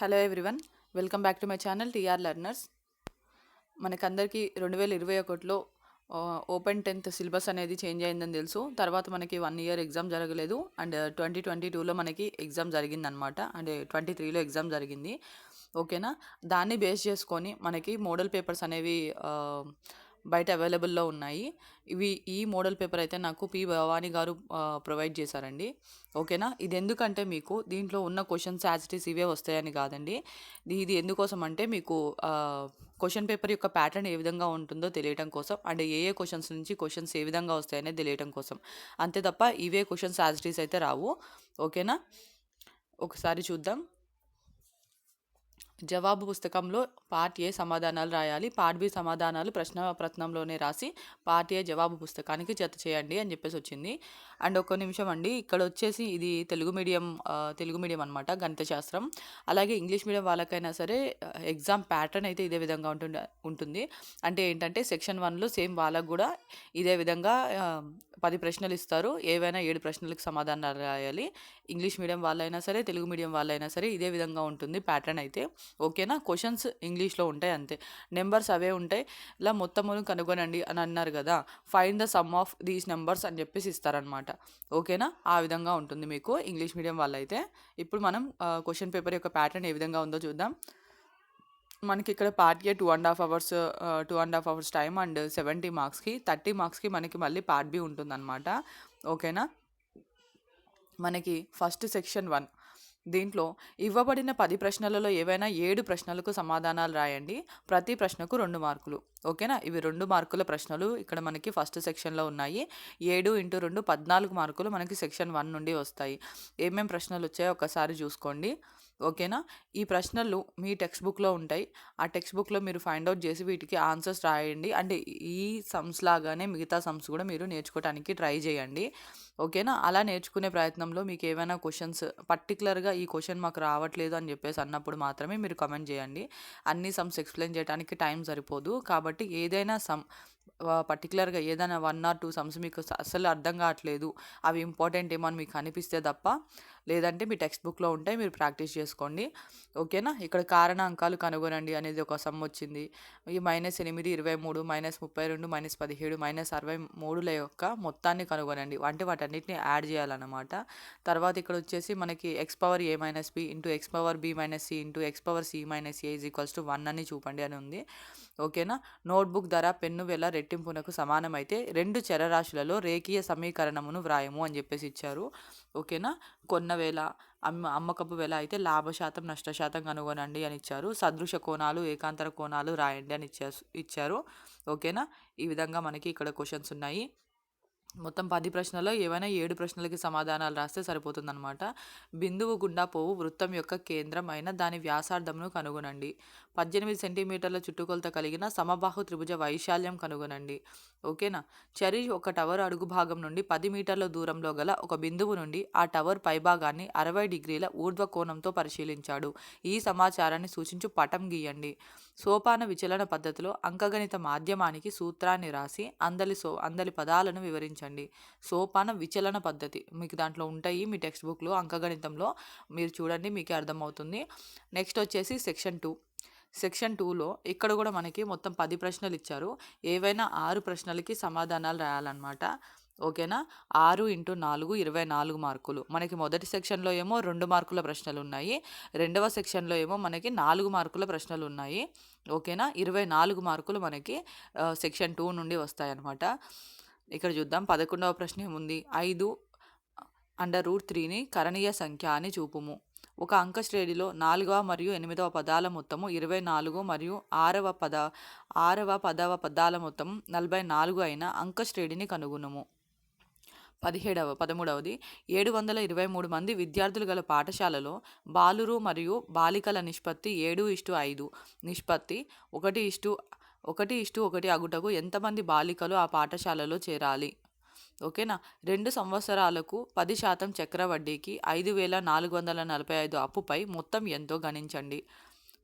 Hello everyone welcome back to my channel TR learners మనకందరికీ రెండు వేల ఇరవై ఒకటిలో ఓపెన్ టెన్త్ సిలబస్ అనేది చేంజ్ అయిందని తెలుసు. తర్వాత మనకి వన్ ఇయర్ ఎగ్జామ్ జరగలేదు. అండ్ ట్వంటీ ట్వంటీ టూలో మనకి ఎగ్జామ్ జరిగిందనమాట అండ్ ట్వంటీ త్రీలో ఎగ్జామ్ జరిగింది. ఓకేనా? దాన్ని బేస్ చేసుకొని మనకి మోడల్ పేపర్స్ అనేవి బయట అవైలబుల్లో ఉన్నాయి. ఇవి ఈ మోడల్ పేపర్ అయితే నాకు పి భవానీ గారు ప్రొవైడ్ చేశారండి. ఓకేనా? ఇది ఎందుకంటే మీకు దీంట్లో ఉన్న క్వశ్చన్స్ యాజిటీస్ ఇవే వస్తాయని కాదండి. ఇది ఎందుకోసం అంటే మీకు క్వశ్చన్ పేపర్ యొక్క ప్యాటర్న్ ఏ విధంగా ఉంటుందో తెలియటం కోసం అండ్ ఏ ఏ క్వశ్చన్స్ నుంచి క్వశ్చన్స్ ఏ విధంగా వస్తాయనేది తెలియటం కోసం. అంతే తప్ప ఇవే క్వశ్చన్స్ యాజిటీస్ అయితే రావు. ఓకేనా? ఒకసారి చూద్దాం. జవాబు పుస్తకంలో పార్ట్ ఏ సమాధానాలు రాయాలి. పార్ట్ బి సమాధానాలు ప్రశ్న ప్రశ్నంలోనే రాసి పార్ట్ ఏ జవాబు పుస్తకానికి జత చేయండి అని చెప్పేసి వచ్చింది. అండ్ ఒక నిమిషం అండి. ఇక్కడ వచ్చేసి ఇది తెలుగు మీడియం తెలుగు మీడియం అనమాట గణిత శాస్త్రం. అలాగే ఇంగ్లీష్ మీడియం వాళ్ళకైనా సరే ఎగ్జామ్ ప్యాటర్న్ అయితే ఇదే విధంగా ఉంటుంది ఉంటుంది. అంటే ఏంటంటే సెక్షన్ వన్లో సేమ్ వాళ్ళకు కూడా ఇదే విధంగా పది ప్రశ్నలు ఇస్తారు. ఏవైనా ఏడు ప్రశ్నలకు సమాధానాలు రాయాలి. ఇంగ్లీష్ మీడియం వాళ్ళైనా సరే తెలుగు మీడియం వాళ్ళైనా సరే ఇదే విధంగా ఉంటుంది ప్యాటర్న్ అయితే. ఓకేనా? క్వశ్చన్స్ ఇంగ్లీష్లో ఉంటాయి అంతే. నెంబర్స్ అవే ఉంటాయి. ఇలా మొత్తమును కనుగొనండి అని అన్నారు కదా find the sum of these numbers అని చెప్పేసి ఇస్తారనమాట ఓకేనా? ఆ విధంగా ఉంటుంది మీకు ఇంగ్లీష్ మీడియం వాళ్ళైతే. ఇప్పుడు మనం క్వశ్చన్ పేపర్ యొక్క ప్యాటర్న్ ఏ విధంగా ఉందో చూద్దాం. మనకి ఇక్కడ part A two and half hours two and half hours time and seventy మార్క్స్కి థర్టీ మార్క్స్కి మనకి మళ్ళీ పార్ట్ బి ఉంటుందన్నమాట. ఓకేనా? మనకి ఫస్ట్ సెక్షన్ వన్ దీంట్లో ఇవ్వబడిన పది ప్రశ్నలలో ఏవైనా ఏడు ప్రశ్నలకు సమాధానాలు రాయండి. ప్రతి ప్రశ్నకు రెండు మార్కులు. ఓకేనా? ఇవి రెండు మార్కుల ప్రశ్నలు ఇక్కడ మనకి ఫస్ట్ సెక్షన్లో ఉన్నాయి. ఏడు ఇంటూ రెండు పద్నాలుగు మార్కులు మనకి సెక్షన్ వన్ నుండి వస్తాయి. ఏమేం ప్రశ్నలు వచ్చాయో ఒకసారి చూసుకోండి. ఓకేనా? ఈ ప్రశ్నలు మీ టెక్స్ట్ బుక్లో ఉంటాయి. ఆ టెక్స్ట్ బుక్లో మీరు ఫైండ్ అవుట్ చేసి వీటికి ఆన్సర్స్ రాయండి. అంటే ఈ సమ్స్ లాగానే మిగతా సమ్స్ కూడా మీరు నేర్చుకోవడానికి ట్రై చేయండి. ఓకేనా? అలా నేర్చుకునే ప్రయత్నంలో మీకు ఏమైనా క్వశ్చన్స్ పర్టికులర్గా ఈ క్వశ్చన్ మాకు రావట్లేదు అని చెప్పేసి అన్నప్పుడు మాత్రమే మీరు కమెంట్ చేయండి. అన్ని సమ్స్ ఎక్స్ప్లెయిన్ చేయడానికి టైం సరిపోదు. కాబట్టి ఏదైనా సమ్ పర్టికులర్గా ఏదైనా వన్ ఆర్ టూ సమ్స్ మీకు అసలు అర్థం కావట్లేదు. అవి ఇంపార్టెంట్ ఏమో అని మీకు అనిపిస్తే తప్ప లేదంటే మీ టెక్స్ట్ బుక్లో ఉంటాయి మీరు ప్రాక్టీస్ చేసుకోండి. ఓకేనా? ఇక్కడ కారణాంకాలు కనుగొనండి అనేది ఒక సమ్ వచ్చింది. ఈ మైనస్ ఎనిమిది ఇరవై మూడు మైనస్ ముప్పై రెండు మైనస్ పదిహేడు మైనస్ అరవై మూడుల యొక్క మొత్తాన్ని కనుగొనండి. అంటే వాటన్నిటిని యాడ్ చేయాలన్నమాట. తర్వాత ఇక్కడ వచ్చేసి మనకి x power a minus b into x power b minus c into x power c minus a is equals to one అని చూపండి అని ఉంది. ఓకేనా? నోట్బుక్ ధర పెన్ను వేల రెట్టింపునకు సమానమైతే రెండు చరరాశులలో రేఖీయ సమీకరణమును వ్రాయము అని చెప్పేసి ఇచ్చారు. ఓకేనా? కొన్న వేళ అమ్మ అమ్మకపు వేళ అయితే లాభశాతం నష్టశాతం కనుగొనండి అని ఇచ్చారు. సదృశ కోణాలు ఏకాంతర కోణాలు రాయండి అని ఇచ్చారు ఇచ్చారు. ఓకేనా? ఈ విధంగా మనకి ఇక్కడ క్వశ్చన్స్ ఉన్నాయి. మొత్తం పది ప్రశ్నలో ఏవైనా ఏడు ప్రశ్నలకి సమాధానాలు రాస్తే సరిపోతుందన్నమాట. బిందువు గుండా పోవు వృత్తం యొక్క కేంద్రం అయిన దాని వ్యాసార్థమును కనుగొనండి. పద్దెనిమిది సెంటీమీటర్ల చుట్టుకొలత కలిగిన సమబాహు త్రిభుజ వైశాల్యం కనుగొనండి. ఓకేనా? చరి ఒక టవర్ అడుగు భాగం నుండి పది మీటర్ల దూరంలో గల ఒక బిందువు నుండి ఆ టవర్ పైభాగాన్ని అరవై డిగ్రీల ఊర్ధ్వ కోణంతో పరిశీలించాడు. ఈ సమాచారాన్ని సూచించు పటం గీయండి. సోపాన విచలన పద్ధతిలో అంకగణిత మాధ్యమానికి సూత్రాన్ని రాసి అందలి సో అందలి పదాలను వివరించండి. సోపాన విచలన పద్ధతి. మీకు దాంట్లో ఉంటాయి మీ టెక్స్ట్ బుక్లో అంకగణితంలో. మీరు చూడండి మీకే అర్థమవుతుంది. నెక్స్ట్ వచ్చేసి సెక్షన్ టూ. సెక్షన్ టూలో ఇక్కడ కూడా మనకి మొత్తం పది ప్రశ్నలు ఇచ్చారు. ఏవైనా ఆరు ప్రశ్నలకి సమాధానాలు రాయాలన్నమాట. ఓకేనా? ఆరు ఇంటూ నాలుగు ఇరవై నాలుగు మార్కులు. మనకి మొదటి సెక్షన్లో ఏమో రెండు మార్కుల ప్రశ్నలు ఉన్నాయి రెండవ సెక్షన్లో ఏమో మనకి నాలుగు మార్కుల ప్రశ్నలు ఉన్నాయి ఓకేనా? ఇరవై నాలుగు మార్కులు మనకి సెక్షన్ టూ నుండి వస్తాయన్నమాట. ఇక్కడ చూద్దాం. పదకొండవ ప్రశ్న ఏముంది? ఐదు అండర్ రూట్ త్రీని కరణీయ సంఖ్య అని చూపుము. ఒక అంక శ్రేణిలో నాలుగవ మరియు ఎనిమిదవ పదాల మొత్తము ఇరవై నాలుగు మరియు ఆరవ పద ఆరవ పదవ పదాల మొత్తం నలభై నాలుగు అయిన అంక శ్రేణిని కనుగొనుము. పదిహేడవ పదమూడవది ఏడు వందల ఇరవై మూడు మంది విద్యార్థులు గల పాఠశాలలో బాలురు మరియు బాలికల నిష్పత్తి ఏడు ఇష్టు ఐదు. నిష్పత్తి ఒకటి ఇష్టు ఒకటి ఇష్టు ఒకటి అగుటకు ఎంతమంది బాలికలు ఆ పాఠశాలలో చేరాలి? ఓకేనా? రెండు సంవత్సరాలకు పది శాతం చక్రవడ్డీకి ఐదు వేల నాలుగు వందల నలభై ఐదు అప్పుపై మొత్తం ఎంతో గణించండి.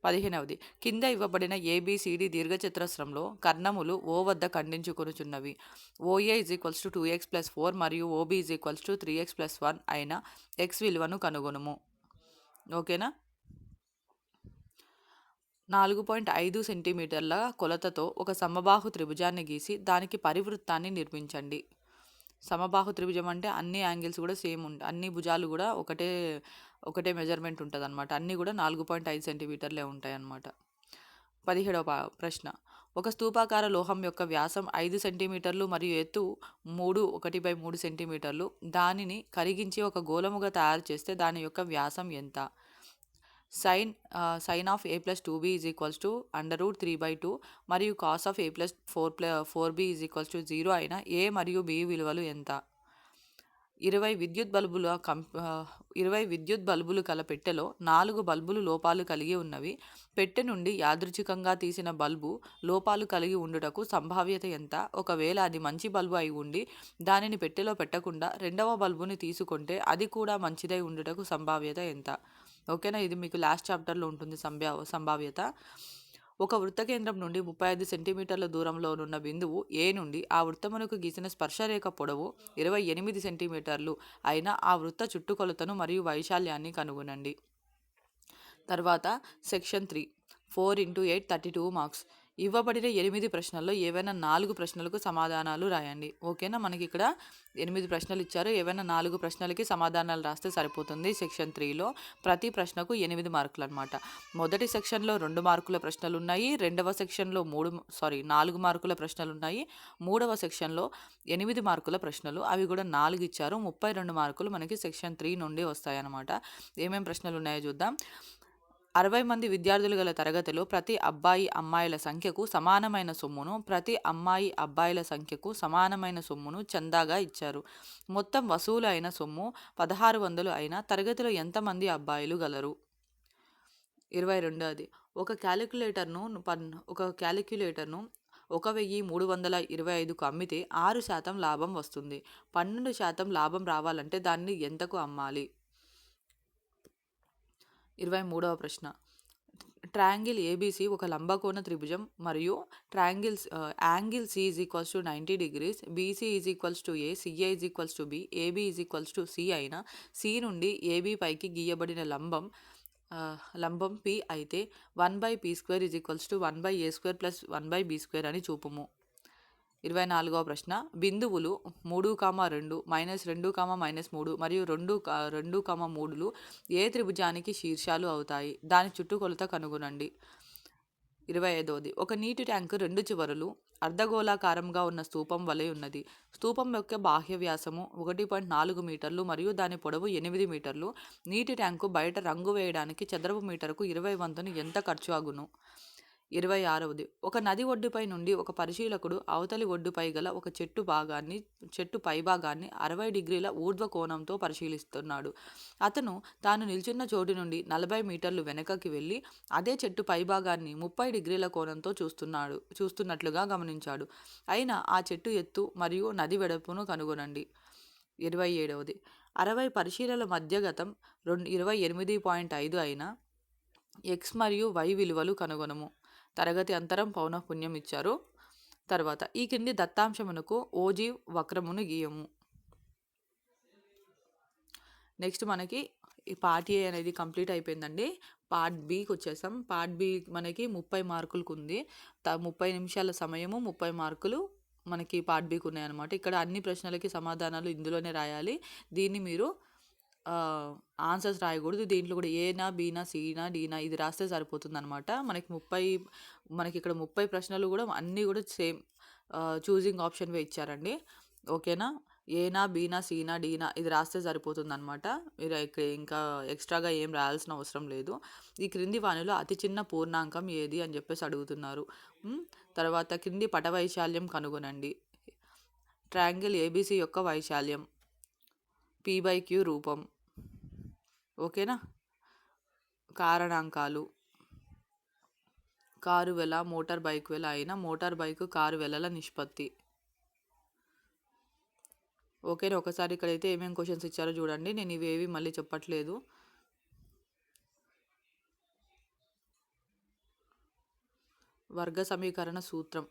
పదిహేనవది. కింద ఇవ్వబడిన ఏబిసిడి దీర్ఘచతురస్రంలో కర్ణములు ఓ వద్ద ఖండించుకొనుచున్నవి. OA is equals to two x plus four మరియు OB is equals to three x plus one అయిన ఎక్స్ విలువను కనుగొనుము. ఓకేనా? నాలుగు పాయింట్ ఐదు సెంటీమీటర్ల కొలతతో ఒక సమబాహు త్రిభుజాన్ని గీసి దానికి పరివృత్తాన్ని నిర్మించండి. సమబాహు త్రిభుజం అంటే అన్ని యాంగిల్స్ కూడా సేమ్ ఉంట అన్ని భుజాలు కూడా ఒకటే ఒకటే మెజర్మెంట్ ఉంటుంది అనమాట అన్నీ కూడా నాలుగు పాయింట్ ఐదు సెంటీమీటర్లే ఉంటాయి అన్నమాట పదిహేడవ ప్రశ్న. ఒక స్తూపాకార లోహం యొక్క వ్యాసం ఐదు సెంటీమీటర్లు మరియు ఎత్తు మూడు ఒకటి బై మూడు సెంటీమీటర్లు. దానిని కరిగించి ఒక గోళముగా తయారు చేస్తే దాని యొక్క వ్యాసం ఎంత? Sine sine of A plus two B is equals to under root three by two మరియు cos of A plus four plus four B is equals to zero అయిన ఏ మరియు బి విలువలు ఎంత? ఇరవై విద్యుత్ బల్బుల కం uh, ఇరవై విద్యుత్ బల్బులు కల పెట్టెలో నాలుగు బల్బులు లోపాలు కలిగి ఉన్నవి. పెట్టె నుండి యాదృచ్ఛికంగా తీసిన బల్బు లోపాలు కలిగి ఉండుటకు సంభావ్యత ఎంత? ఒకవేళ అది మంచి బల్బు అయి ఉండి దానిని పెట్టెలో పెట్టకుండా రెండవ బల్బుని తీసుకుంటే అది కూడా మంచిదై ఉండుటకు సంభావ్యత ఎంత? ఓకేనా? ఇది మీకు లాస్ట్ చాప్టర్లో ఉంటుంది సంభా సంభావ్యత. ఒక వృత్త కేంద్రం నుండి ముప్పై ఐదు సెంటీమీటర్ల దూరంలో ఉన్న బిందువు ఏ నుండి ఆ వృత్తమునకు గీసిన స్పర్శరేఖ పొడవు ఇరవై ఎనిమిది సెంటీమీటర్లు అయిన ఆ వృత్త చుట్టుకొలతను మరియు వైశాల్యాన్ని కనుగొనండి. తర్వాత section three four into eight thirty two marks. ఇవ్వబడిన ఎనిమిది ప్రశ్నల్లో ఏవైనా నాలుగు ప్రశ్నలకు సమాధానాలు రాయండి. ఓకేనా? మనకి ఇక్కడ ఎనిమిది ప్రశ్నలు ఇచ్చారు. ఏవైనా నాలుగు ప్రశ్నలకి సమాధానాలు రాస్తే సరిపోతుంది సెక్షన్ త్రీలో. ప్రతి ప్రశ్నకు ఎనిమిది మార్కులు అనమాట మొదటి సెక్షన్లో రెండు మార్కుల ప్రశ్నలు ఉన్నాయి రెండవ సెక్షన్లో మూడు సారీ నాలుగు మార్కుల ప్రశ్నలు ఉన్నాయి మూడవ సెక్షన్లో ఎనిమిది మార్కుల ప్రశ్నలు. అవి కూడా నాలుగు ఇచ్చారు. ముప్పై రెండు మార్కులు మనకి సెక్షన్ త్రీ నుండి వస్తాయన్నమాట. ఏమేమి ప్రశ్నలు ఉన్నాయో చూద్దాం. అరవై మంది విద్యార్థులు గల తరగతిలో ప్రతి అబ్బాయి అమ్మాయిల సంఖ్యకు సమానమైన సొమ్మును ప్రతి అమ్మాయి అబ్బాయిల సంఖ్యకు సమానమైన సొమ్మును చందాగా ఇచ్చారు. మొత్తం వసూలు అయిన సొమ్ము పదహారు వందలు అయిన తరగతిలో ఎంతమంది అబ్బాయిలు గలరు? ఇరవై రెండోది. ఒక క్యాలిక్యులేటర్ను ఒక క్యాలిక్యులేటర్ను ఒక వెయ్యి మూడు వందల ఇరవై ఐదుకు అమ్మితే ఆరు శాతం లాభం వస్తుంది. పన్నెండు శాతం లాభం రావాలంటే దాన్ని ఎంతకు అమ్మాలి? ఇరవై మూడవ ప్రశ్న. ట్రయాంగిల్ ఏబీసీ ఒక లంబకోణ త్రిభుజం మరియు triangles angle C is equals to ninety degrees BC is equals to a CA is equals to b AB is equals to c అయిన సి నుండి ఏబీ పైకి గీయబడిన లంబం లంబం పి అయితే one by p square is equals to one by a square plus one by b square అని చూపుము. ఇరవై నాలుగవ ప్రశ్న. బిందువులు మూడు కామ రెండు మైనస్ రెండు కామ మైనస్ మూడు మరియు రెండు కా- రెండు కామ మూడులు ఏ త్రిభుజానికి శీర్షాలు అవుతాయి? దాని చుట్టుకొలత కనుగొనండి. ఇరవై ఐదవది. ఒక నీటి ట్యాంకు రెండు చివరలు అర్ధగోళాకారంగా ఉన్న స్తూపం వలె ఉన్నది. స్తూపం యొక్క బాహ్య వ్యాసము ఒకటి పాయింట్ నాలుగు మీటర్లు మరియు దాని పొడవు ఎనిమిది మీటర్లు. నీటి ట్యాంకు బయట రంగు వేయడానికి చదరపు మీటరుకు ఇరవై వంతును ఎంత ఖర్చు అగును? ఇరవై ఆరవది. ఒక నది ఒడ్డుపై నుండి ఒక పరిశీలకుడు అవతలి ఒడ్డుపై గల ఒక చెట్టు భాగాన్ని చెట్టు పైభాగాన్ని అరవై డిగ్రీల ఊర్ధ్వ కోణంతో పరిశీలిస్తున్నాడు. అతను తాను నిల్చున్న చోటు నుండి నలభై మీటర్లు వెనకకి వెళ్ళి అదే చెట్టు పైభాగాన్ని ముప్పై డిగ్రీల కోణంతో చూస్తున్నాడు చూస్తున్నట్లుగా గమనించాడు. అయినా ఆ చెట్టు ఎత్తు మరియు నది వెడల్పును కనుగొనండి. ఇరవై ఏడవది. అరవై పరిశీలన మధ్యగతం రెండు ఇరవై ఎనిమిది పాయింట్ ఐదు అయిన ఎక్స్ మరియు వై విలువలు కనుగొనము. తరగతి అంతరం పౌనఃపుణ్యం ఇచ్చారు. తర్వాత ఈ కింది దత్తాంశమునకు ఓజీ వక్రమును గీయము. నెక్స్ట్ మనకి ఈ పార్ట్ ఏ అనేది కంప్లీట్ అయిపోయిందండి. పార్ట్ బికి వచ్చేసాం. పార్ట్ బి మనకి ముప్పై మార్కులకు ఉంది. త ముప్పై నిమిషాల సమయము ముప్పై మార్కులు మనకి పార్ట్ బీకి ఉన్నాయన్నమాట. ఇక్కడ అన్ని ప్రశ్నలకి సమాధానాలు ఇందులోనే రాయాలి. దీన్ని మీరు ఆన్సర్స్ రాయకూడదు. దీంట్లో కూడా ఏనా బీనా సీనా డీనా ఇది రాస్తే సరిపోతుంది అనమాట మనకి ముప్పై మనకి ఇక్కడ ముప్పై ప్రశ్నలు కూడా అన్నీ కూడా సేమ్ చూజింగ్ ఆప్షన్వే ఇచ్చారండి. ఓకేనా? ఏనా బీనా సీనా డీనా ఇది రాస్తే సరిపోతుంది అనమాట మీరు ఇక్కడ ఇంకా ఎక్స్ట్రాగా ఏం రాయాల్సిన అవసరం లేదు. ఈ క్రింది వానిలో అతి చిన్న పూర్ణాంకం ఏది అని చెప్పేసి అడుగుతున్నారు. తర్వాత క్రింది పట వైశాల్యం కనుగొనండి. ట్రయాంగిల్ ఏబీసీ యొక్క వైశాల్యం. పీ బై క్యూ రూపం. ఓకేనా? కారణాంకాలు. కారు వెల మోటార్ బైక్ వెల అయిన మోటార్ బైక్ కారు వెలల నిష్పత్తి. ఓకేనా? ఒకసారి ఇక్కడైతే ఏమేమి క్వశ్చన్స్ ఇచ్చారో చూడండి. నేను ఇవేవి మళ్ళీ చెప్పట్లేదు. వర్గ సమీకరణ సూత్రం.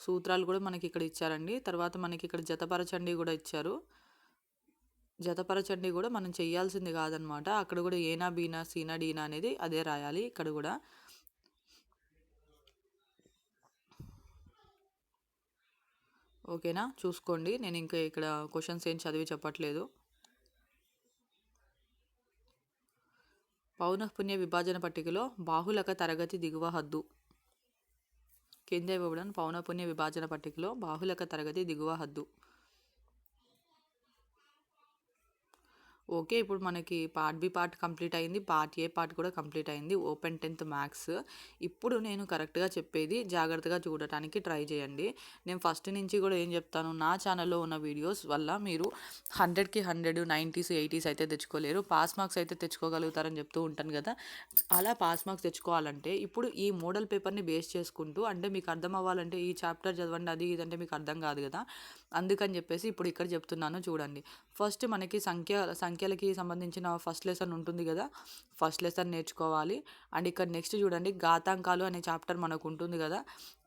సూత్రాలు కూడా మనకి ఇక్కడ ఇచ్చారండి. తర్వాత మనకి ఇక్కడ జతపరచండి కూడా ఇచ్చారు. జతపరచండి కూడా మనం చేయాల్సింది కాదనమాట. అక్కడ కూడా ఏనా బీనా సీనా డీనా అనేది అదే రాయాలి. ఇక్కడ కూడా ఓకేనా? చూసుకోండి. నేను ఇంకా ఇక్కడ క్వశ్చన్స్ ఏం చదివి చెప్పట్లేదు. పౌనఃపుణ్య విభాజన పట్టికలో బాహులక తరగతి దిగువ హద్దు. కింద ఇవ్వబడిన పౌనఃపుణ్య విభాజన పట్టికలో బాహులక తరగతి దిగువ హద్దు. ఓకే ఇప్పుడు మనకి పార్ట్ బి పార్ట్ కంప్లీట్ అయింది పార్ట్ ఏ పార్ట్ కూడా కంప్లీట్ అయింది ఓపెన్ టెన్త్ మ్యాథ్స్. ఇప్పుడు నేను కరెక్ట్గా చెప్పేది జాగ్రత్తగా చూడటానికి ట్రై చేయండి. నేను ఫస్ట్ నుంచి కూడా ఏం చెప్తాను నా ఛానల్లో ఉన్న వీడియోస్ వల్ల మీరు హండ్రెడ్కి హండ్రెడ్ నైంటీస్ ఎయిటీస్ అయితే తెచ్చుకోలేరు. పాస్ మార్క్స్ అయితే తెచ్చుకోగలుగుతారని చెప్తూ ఉంటాను కదా. అలా పాస్ మార్క్స్ తెచ్చుకోవాలంటే ఇప్పుడు ఈ మోడల్ పేపర్ని బేస్ చేసుకుంటూ అంటే మీకు అర్థం అవ్వాలంటే ఈ చాప్టర్ చదవండి అది ఇదంటే మీకు అర్థం కాదు కదా. అందుకని చెప్పేసి ఇప్పుడు ఇక్కడ చెప్తున్నాను చూడండి. ఫస్ట్ మనకి సంఖ్య సంఖ్యలకి సంబంధించిన ఫస్ట్ లెసన్ ఉంటుంది కదా? ఫస్ట్ లెసన్ నేర్చుకోవాలి. అండ్ ఇక్కడ నెక్స్ట్ చూడండి ఘాతాంకాలు అనే చాప్టర్ మనకు ఉంటుంది కదా?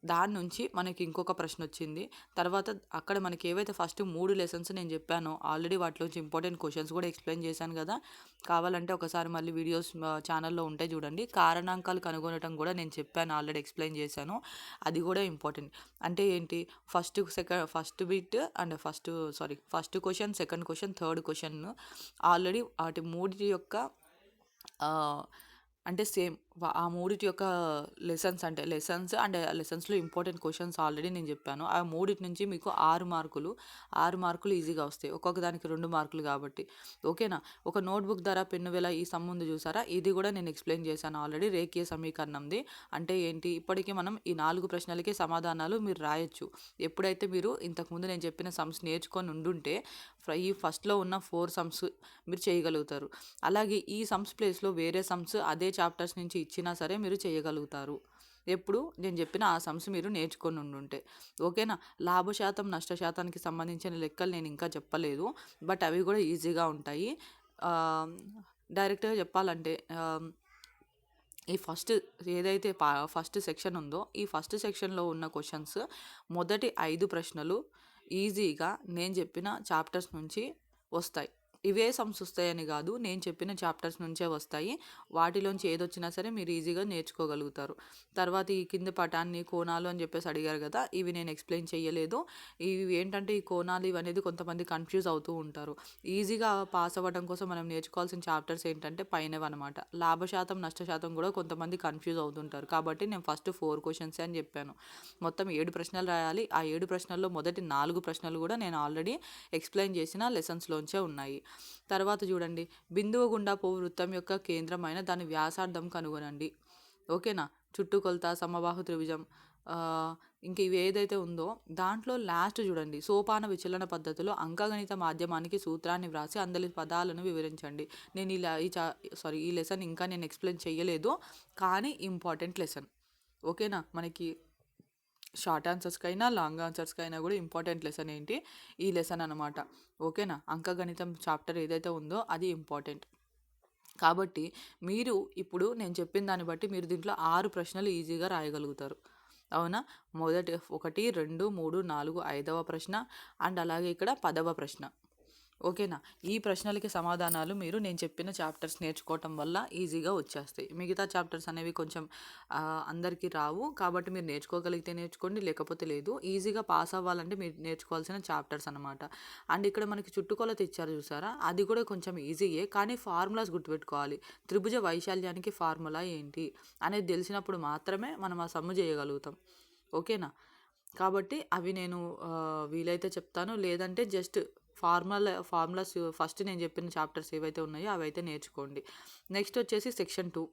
దాని నుంచి మనకి ఇంకొక ప్రశ్న వచ్చింది. తర్వాత అక్కడ మనకి ఏవైతే ఫస్ట్ మూడు లెసన్స్ నేను చెప్పానో ఆల్రెడీ వాటిలోంచి ఇంపార్టెంట్ క్వశ్చన్స్ కూడా ఎక్స్ప్లెయిన్ చేశాను కదా. కావాలంటే ఒకసారి మళ్ళీ వీడియోస్ ఛానల్లో ఉంటే చూడండి. కారణాంకాలు కనుగొనటం కూడా నేను చెప్పాను ఆల్రెడీ ఎక్స్ప్లెయిన్ చేశాను. అది కూడా ఇంపార్టెంట్ అంటే ఏంటి? First second first bit and first sorry first question second question third question already వాటి మూడి యొక్క అంటే సేమ్ ఆ మూడిటి యొక్క లెసన్స్ అంటే లెసన్స్ అండ్ లెసన్స్లో ఇంపార్టెంట్ క్వశ్చన్స్ ఆల్రెడీ నేను చెప్పాను. ఆ మూడిటి నుంచి మీకు ఆరు మార్కులు ఆరు మార్కులు ఈజీగా వస్తాయి. ఒక్కొక్క దానికి రెండు మార్కులు కాబట్టి. ఓకేనా? ఒక నోట్బుక్ ధర పెన్ను వేల ఈ సమ్ చూసారా? ఇది కూడా నేను ఎక్స్ప్లెయిన్ చేశాను ఆల్రెడీ రేఖీయ సమీకరణంది. అంటే ఏంటి? ఇప్పటికీ మనం ఈ నాలుగు ప్రశ్నలకి సమాధానాలు మీరు రాయొచ్చు. ఎప్పుడైతే మీరు ఇంతకుముందు నేను చెప్పిన సమ్స్ నేర్చుకొని ఉండుంటే ఈ ఫస్ట్లో ఉన్న ఫోర్ సమ్స్ మీరు చేయగలుగుతారు. అలాగే ఈ సమ్స్ ప్లేస్లో వేరే సమ్స్ అదే చాప్టర్స్ నుంచి ఇచ్చినా సరే మీరు చేయగలుగుతారు. ఎప్పుడు? నేను చెప్పిన ఆ సమ్స్ మీరు నేర్చుకొని ఉండుంటే. ఓకేనా? లాభశాతం నష్టశాతానికి సంబంధించిన లెక్కలు నేను ఇంకా చెప్పలేదు. బట్ అవి కూడా ఈజీగా ఉంటాయి. డైరెక్ట్గా చెప్పాలంటే ఈ ఫస్ట్ ఏదైతే పా ఫస్ట్ సెక్షన్ ఉందో ఈ ఫస్ట్ సెక్షన్లో ఉన్న క్వశ్చన్స్ మొదటి ఐదు ప్రశ్నలు ఈజీగా నేను చెప్పిన చాప్టర్స్ నుంచి వస్తాయి. ఇవే సమ్స్ వస్తాయని కాదు నేను చెప్పిన చాప్టర్స్ నుంచే వస్తాయి. వాటిలోంచి ఏదొచ్చినా సరే మీరు ఈజీగా నేర్చుకోగలుగుతారు. తర్వాత ఈ కింద పటాన్ని కోణాలు అని చెప్పేసి అడిగారు కదా ఇవి నేను ఎక్స్ప్లెయిన్ చేయలేదు ఇవి ఏంటంటే ఈ కోణాలు ఇవనేది కొంతమంది కన్ఫ్యూజ్ అవుతూ ఉంటారు. ఈజీగా పాస్ అవ్వడం కోసం మనం నేర్చుకోవాల్సిన చాప్టర్స్ ఏంటంటే పైనవి అనమాట లాభశాతం నష్టశాతం కూడా కొంతమంది కన్ఫ్యూజ్ అవుతుంటారు. కాబట్టి నేను ఫస్ట్ ఫోర్ క్వశ్చన్స్ అని చెప్పాను. మొత్తం ఏడు ప్రశ్నలు రాయాలి. ఆ ఏడు ప్రశ్నల్లో మొదటి నాలుగు ప్రశ్నలు కూడా నేను ఆల్రెడీ ఎక్స్ప్లెయిన్ చేసిన లెసన్స్లోంచే ఉన్నాయి. తర్వాత చూడండి. బిందువు గుండా పోవు వృత్తం యొక్క కేంద్రమైన దాని వ్యాసార్థం కనుగొనండి. ఓకేనా? చుట్టుకొలత సమబాహు త్రిభుజం. ఇంక ఇవి ఏదైతే ఉందో దాంట్లో లాస్ట్ చూడండి. సోపాన విచలన పద్ధతిలో అంకగణిత మాధ్యమానికి సూత్రాన్ని వ్రాసి అందరి పదాలను వివరించండి. నేను ఇలా ఈ చా సారీ ఈ లెసన్ ఇంకా నేను ఎక్స్ప్లెయిన్ చేయలేదు కానీ ఇంపార్టెంట్ లెసన్ ఓకేనా? మనకి షార్ట్ ఆన్సర్స్కైనా లాంగ్ ఆన్సర్స్కైనా కూడా ఇంపార్టెంట్ లెసన్ ఏంటి? ఈ లెసన్ అనమాట ఓకేనా? అంకగణితం చాప్టర్ ఏదైతే ఉందో అది ఇంపార్టెంట్. కాబట్టి మీరు ఇప్పుడు నేను చెప్పిన దాన్ని బట్టి మీరు దీంట్లో ఆరు ప్రశ్నలు ఈజీగా రాయగలుగుతారు. అవునా? మొదటి ఒకటి రెండు మూడు నాలుగు ఐదవ ప్రశ్న అండ్ అలాగే ఇక్కడ పదవ ప్రశ్న. ఓకేనా? ఈ ప్రశ్నలకి సమాధానాలు మీరు నేను చెప్పిన చాప్టర్స్ నేర్చుకోవటం వల్ల ఈజీగా వచ్చేస్తాయి. మిగతా చాప్టర్స్ అనేవి కొంచెం అందరికీ రావు. కాబట్టి మీరు నేర్చుకోగలిగితే నేర్చుకోండి లేకపోతే లేదు. ఈజీగా పాస్ అవ్వాలంటే మీరు నేర్చుకోవాల్సిన చాప్టర్స్ అనమాట అండ్ ఇక్కడ మనకి చుట్టుకొలత ఇచ్చారు చూసారా? అది కూడా కొంచెం ఈజీయే. కానీ ఫార్ములాస్ గుర్తుపెట్టుకోవాలి. త్రిభుజ వైశాల్యానికి ఫార్ములా ఏంటి అనేది తెలిసినప్పుడు మాత్రమే మనం ఆ సమ్ము చేయగలుగుతాం. ఓకేనా? కాబట్టి అవి నేను వీలైతే చెప్తాను. లేదంటే జస్ట్ ఫార్మల్ ఫార్ములాస్ ఫస్ట్ నేను చెప్పిన చాప్టర్స్ ఏవైతే ఉన్నాయో అవి అయితే నేర్చుకోండి. నెక్స్ట్ వచ్చేసి సెక్షన్ టూ.